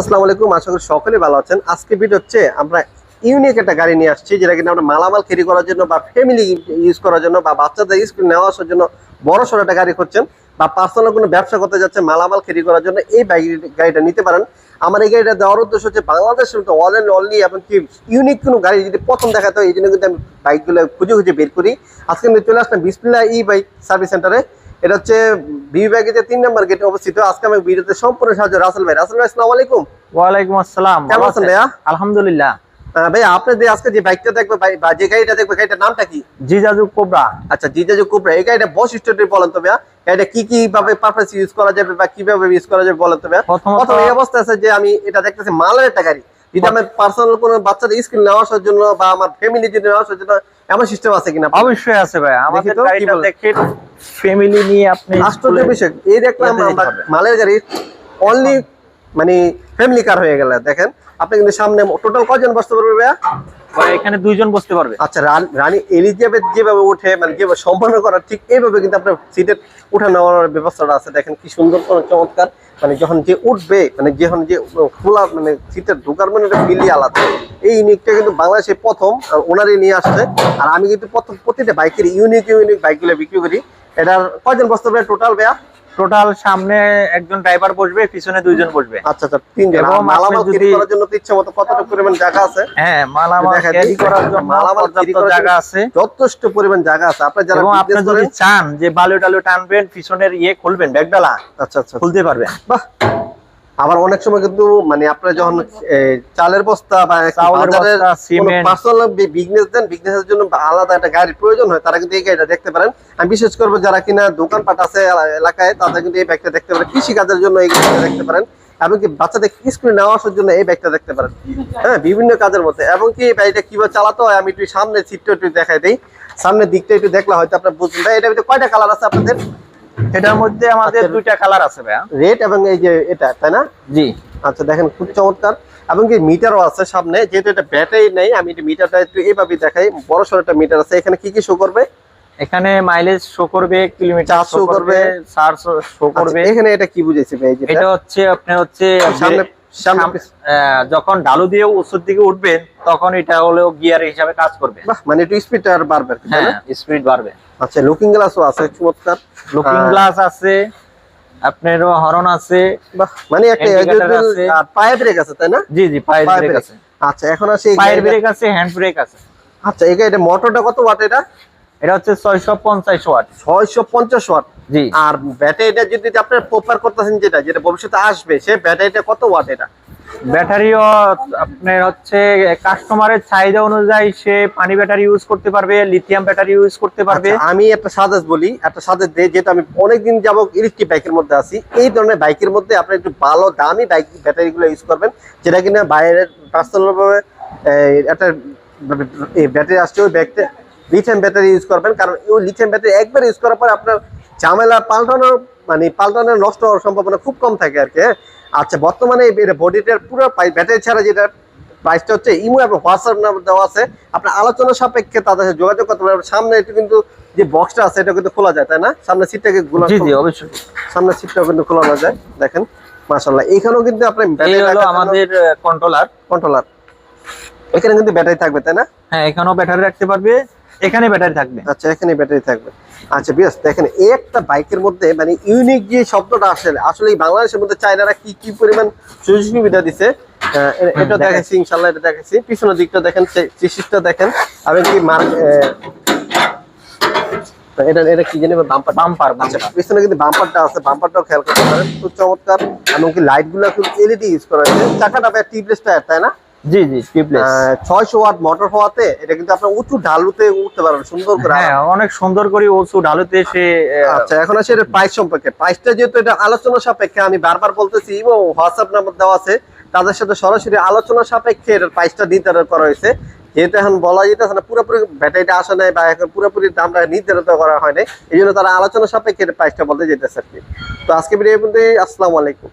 আসসালামু আলাইকুম, আশা করি সকলে ভালো আছেন। আজকে ভিডিও হচ্ছে আমরা ইউনিক একটা গাড়ি নিয়ে আসছি, যেটা কিন্তু আমরা মালামাল ক্যারি করার জন্য বা ফ্যামিলি ইউজ করার জন্য বা বাচ্চাদের স্কুল নেওয়া আসার জন্য বড় সড়ো একটা গাড়ি করছেন বা পার্সোনাল কোনো ব্যবসা করতে যাচ্ছে মালামাল ক্যারি করার জন্য এই গাড়িটা নিতে পারেন। আমার এই গাড়িটা দেওয়ার উদ্দেশ্য হচ্ছে বাংলাদেশের মতো অল অ্যান্ড অনলি এবং কি ইউনিক কোনো গাড়ি যদি প্রথম দেখাতে হয়, এই জন্য কিন্তু আমি বাইকগুলো খুঁজে খুঁজে বের করি। আজকে আমি চলে আসলাম বিসপিল্লা ই বাইক সার্ভিস সেন্টারে এটা হচ্ছে বিভাগে যে তিন নম্বর গেটে অবস্থিত। আজকে আমি ভিডিওতে সম্পূর্ণ সাহায্য রাসেল ভাই। রাসেল ভাই আসসালামু আলাইকুম। ওয়ালাইকুম আসসালাম। কেমন আছেন? ভাইয়া? আলহামদুলিল্লাহ। ভাই আপনি যে আজকে যে বাইকটা দেখবে ভাই- বা যে গাড়িটা দেখবে গাড়িটার নামটা কি? জিজাজু কোবরা। আচ্ছা জিজাজু কুবরা। এই গাড়িটা বৈশিষ্ট্যটি বলেন তো ভাইয়া। গাড়িটা কি কি ভাবে পারপাস ইউজ করা যাবে বা কীভাবে ইউজ করা যাবে বলেন তো ভাইয়া। প্রথমত- প্রথম এই অবস্থা আছে যে আমি এটা দেখতেছি মালের একটা গাড়ি। যদি আমার পার্সোনাল কোনো বাচ্চাদের স্কুল নেওয়া আসার জন্য বা আমার ফ্যামিলি যদি নেওয়া আসার জন্য এমন সিস্টেম আছে কিনা? অবশ্যই আছে ভাই আমাদের গাড়িটা বলেন? ফ্যামিলি নিয়ে আপনি আশ্চর্য স্কুলে- বিষয় এই দেখলাম মালের গাড়ি অনলি মানে ফ্যামিলি কার হয়ে গেল দেখেন। আপনি কিন্তু সামনে টোটাল কজন বসতে পারবে ভাইয়া? ভাই, এখানে দুইজন বসতে পারবে। আচ্ছা রানী এলিজাবেথ যেভাবে উঠে মানে যেভাবে সম্মান করা ঠিক এইভাবে কিন্তু আপনার সিটের উঠা নেওয়ার ব্যবস্থাটা আছে। দেখেন কি সুন্দর কোন চমৎকার। মানে যখন যে উঠবে মানে যখন যে খোলা মানে সিটের ঢোকার মানে ফিলি আলাদা। এই ইউনিকটা কিন্তু বাংলাদেশে প্রথম ওনারই নিয়ে আসছে। আর আমি কিন্তু প্রথম প্রতিটা বাইকের ইউনিক ইউনিক বাইকগুলো বিক্রি করি। এটার কয়জন বসতে পারে টোটাল ভাইয়া? টোটাল সামনে একজন ড্রাইভার বসবে পিছনে দুইজন বসবে। আচ্ছা আচ্ছা তিনজন। এবং মালামাল ক্যারি করার জন্য ইচ্ছে মতো কতটুকু পরিমাণ জায়গা আছে? হ্যাঁ মালামাল ক্যারি। করার জন্য মালামাল ক্যারি করার জায়গা আছে। যথেষ্ট পরিমাণ জায়গা আছে। আপনি যারা এবং আপনি যদি চান যে বালু টালু টানবেন পিছনের ইয়ে খুলবেন ব্যাগডালা আচ্ছা আচ্ছা। খুলতে পারবেন। বাহ! আবার অনেক সময় কিন্তু মানে আপনারা যখন চালের বস্তা বা পার্সোনাল বিজনেস দেন বিজনেসের জন্য আলাদা একটা গাড়ির প্রয়োজন হয় তারা কিন্তু এই গাড়িটা দেখতে পারেন। আমি বিশেষ করব যারা কিনা দোকানপাট আছে এলাকায় তাদের কিন্তু এই ব্যাগটা দেখতে পারেন। কৃষি কাজের জন্য এই গাড়িটা দেখতে পারেন। এমনকি বাচ্চাদের স্কুলে নেওয়া আসার জন্য এই ব্যাগটা দেখতে পারেন। হ্যাঁ বিভিন্ন কাজের মধ্যে। এবং কি এই গাড়িটা কীভাবে চালাতে হয় আমি একটু সামনে সিটটা একটু দেখাই দিই। সামনের দিকটা একটু দেখলে হয়তো আপনার বুঝবেন। এটা ভিতরে কয়টা কালার আছে আপনাদের? এটার মধ্যে আমাদের আচ্ছা। দুইটা কালার আছে ভাইয়া। রেড এবং এই যে এটা তাই না? জি। আচ্ছা দেখেন খুব চমৎকার। এবং কি মিটারও আছে সামনে যেহেতু এটা ব্যাটারি নেই আমি মিটারটা একটু এইভাবে দেখাই। বড় সড় একটা মিটার আছে এখানে কি কি শো করবে? এখানে মাইলেজ শো করবে কিলোমিটার শো করবে। চার্জ শো করবে আচ্ছা, এখানে এটা কি বুঝেছি ভাই এটা হচ্ছে আপনার হচ্ছে সামনে যখন ডালু দিয়ে উচ্চর দিকে উঠবেন তখন এটা হলো গিয়ার হিসাবে কাজ করবে। মানে একটু স্পিডটা আর বাড়বে তাই হ্যাঁ স্পিড বাড়বে। আচ্ছা লুকিং গ্লাসও আছে চমৎকার। লুকিং গ্লাস আছে আপনার হরন আছে বাহ মানে একটা আছে। পায়ে ব্রেক আছে তাই না? জি জি পায়ের পায়ে ব্রেক আছে। আচ্ছা এখন পায়ের ব্রেক আছে হ্যান্ড ব্রেক আছে। আচ্ছা এটা মোটরটা কত ওয়াট এটা? এটা হচ্ছে ছয়শো পঞ্চাশ ওয়াট। ছয়শো পঞ্চাশ ওয়াট? জি। আর ব্যাটারিটা যদি প্রপার করতেছেন যেটা যেটা ভবিষ্যতে আসবে সে ব্যাটারিটা কত ওয়াট এটা? ব্যাটারিও আপনার হচ্ছে কাস্টমারের চাহিদা অনুযায়ী সে পানি ব্যাটারি ইউজ করতে পারবে লিথিয়াম ব্যাটারি ইউজ করতে পারবে। আচ্ছা, আমি একটা সাজেস বলি একটা সাজেস দেই যেটা আমি অনেকদিন যাব ইলেকট্রিক বাইকের মধ্যে আছি এই ধরনের বাইকের মধ্যে আপনি একটু ভালো দামি বাইক ব্যাটারি গুলো ইউজ করবেন যেটা কিনা বাইরের পার্সোনাল ভাবে একটা ব্যাটারি আসছে ওই ব্যাগটা লিথিয়াম ব্যাটারি ইউজ করবেন কারণ ওই লিথিয়াম ব্যাটারি একবার ইউজ করার পর আপনার ঝামেলা পাল্টানোর মানে পাল্টানোর নষ্ট হওয়ার সম্ভাবনা খুব কম থাকে আর কি হ্যাঁ? আচ্ছা বর্তমানে বডিটার পুরো ব্যাটারি ছাড়া যেটা প্রাইসটা হচ্ছে ইমো এবং হোয়াটসঅ্যাপ নাম্বার দেওয়া আছে। আপনার আলোচনা সাপেক্ষে তাদের সাথে যোগাযোগ করতে পারবেন। সামনে একটু কিন্তু যে বক্সটা আছে এটা কিন্তু খোলা যায় তাই না? সামনে সিটটাকে গুলো জি জি অবশ্যই। সামনে সিটটাও কিন্তু খোলানো যায় দেখেন মাশাআল্লাহ। এইখানেও কিন্তু আপনি ব্যাটারি হলো আমাদের কন্ট্রোলার কন্ট্রোলার এখানে কিন্তু ব্যাটারি থাকবে তাই না? হ্যাঁ এখানেও ব্যাটারি রাখতে পারবে। এখানে ব্যাটারি থাকবে। আচ্ছা এখানে ব্যাটারি থাকবে। আচ্ছা বেশ দেখেন একটা বাইকের মধ্যে মানে ইউনিক যে শব্দটা আসলে আসলে বাংলাদেশের মধ্যে চায়নারা কি কি পরিমাণ সুযোগ সুবিধা দিছে এটা দেখাচ্ছি ইনশাল্লাহ এটা দেখাচ্ছি পিছনের দিকটা দেখেন চিসিসটা দেখেন। এবং কি মার এটা এটা কি জানি বাম্পার। বাম্পার আচ্ছা পিছনে কিন্তু বাম্পারটা আছে বাম্পারটাও খেয়াল করতে পারেন। খুব চমৎকার। এমনকি লাইটগুলো কিন্তু এলইডি ইউজ করা হয়েছে। চাকাটা টিপলেস টায়ার তাই না? জি জি টিপলেস ছয়শো ওয়াট মোটর হওয়াতে এটা কিন্তু আপনার উঁচু ঢালুতে উঠতে পারবেন সুন্দর করে হ্যাঁ অনেক সুন্দর করে ওসু ঢালুতে সে আচ্ছা এখন আসে এর প্রাইস সম্পর্কে। প্রাইসটা যেহেতু এটা আলোচনা সাপেক্ষে আমি বারবার বলতেছি এবং হোয়াটসঅ্যাপ নাম্বার দেওয়া আছে তাদের সাথে সরাসরি আলোচনা সাপেক্ষে এর প্রাইসটা নির্ধারণ করা হয়েছে। যেহেতু এখন বলা যেতেছে না পুরোপুরি ব্যাটারিটা আসে নাই বা এখন পুরোপুরি দামটা নির্ধারিত করা হয় নাই এই জন্য তারা আলোচনা সাপেক্ষে এর প্রাইসটা বলতে যেতেছে আর কি। তো আজকে ভিডিও পর্যন্ত আসসালামু আলাইকুম।